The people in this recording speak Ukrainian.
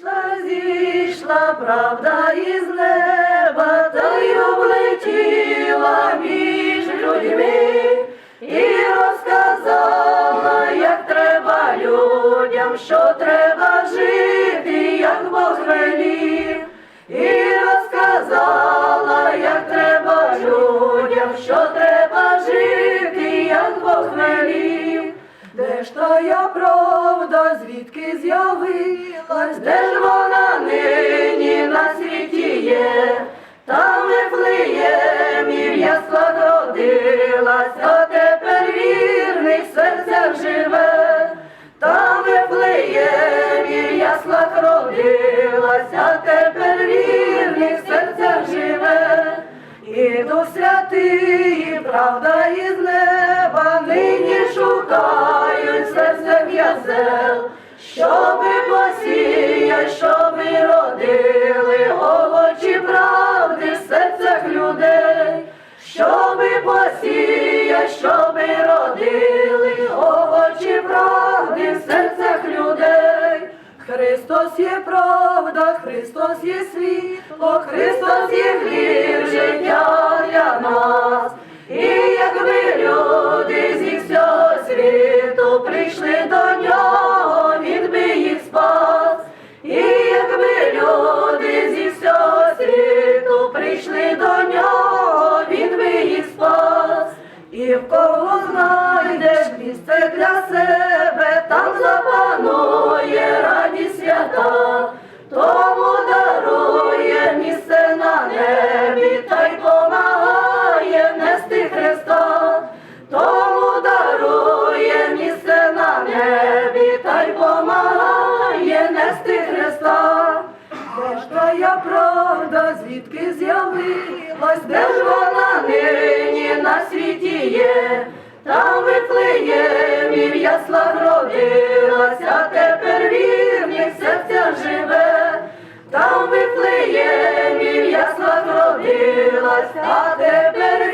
Зійшла, зійшла правда із неба, та й облетіла між людьми і розказала, як треба людям, що треба жити, як Бог велів. І ж тая правда, звідки з'явилась, де ж вона нині на світі є, там Вифлеємі в яслах родилась, а тепер вірних в живе, там Вифлеємі в яслах родилась, а тепер вірних в живе. І Святий, правда із неба, нині ясел, щоби посіять, щоби родили овочі правди в серцях людей, щоби посіять, щоби родили овочі правди в серцях людей. Христос є правда, Христос є світло, Христос є хліб життя І в кого знайдеш місце для себе, там запанує радість свята, тому дарує місце на небі, та й помагає нести Христа, тому дарує місце на небі, та й помагає нести Христа. Де ж твоя правда, звідки з'явилась, де ж вона там Вифлеємі в яслах родилася, тепер вірних серця живе, там Вифлеємі в яслах а тепер